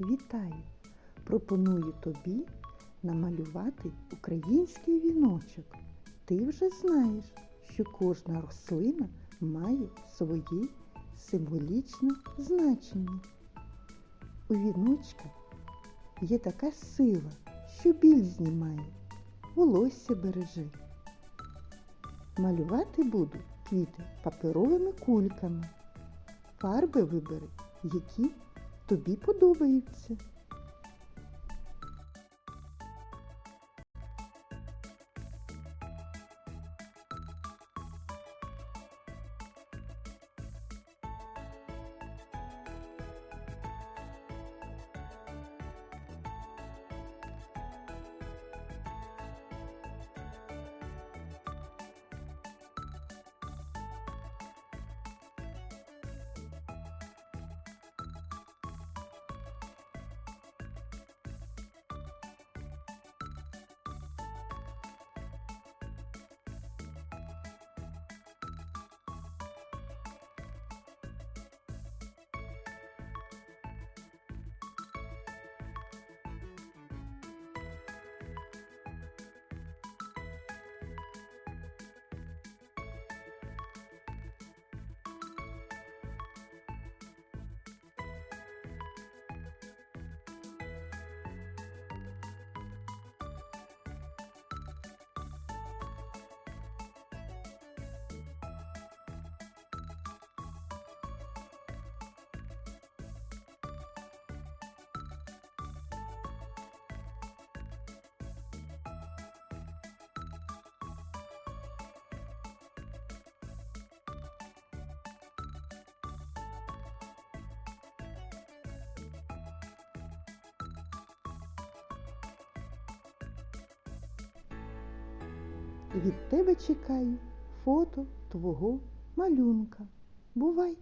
Вітаю! Пропоную тобі намалювати український віночок. Ти вже знаєш, що кожна рослина має своє символічне значення. У віночка є така сила, що біль знімає, волосся береже. Малювати буду квіти паперовими кульками. Фарби вибери, які тобі подобаються. Від тебе чекаю фото твого малюнка. Бувай!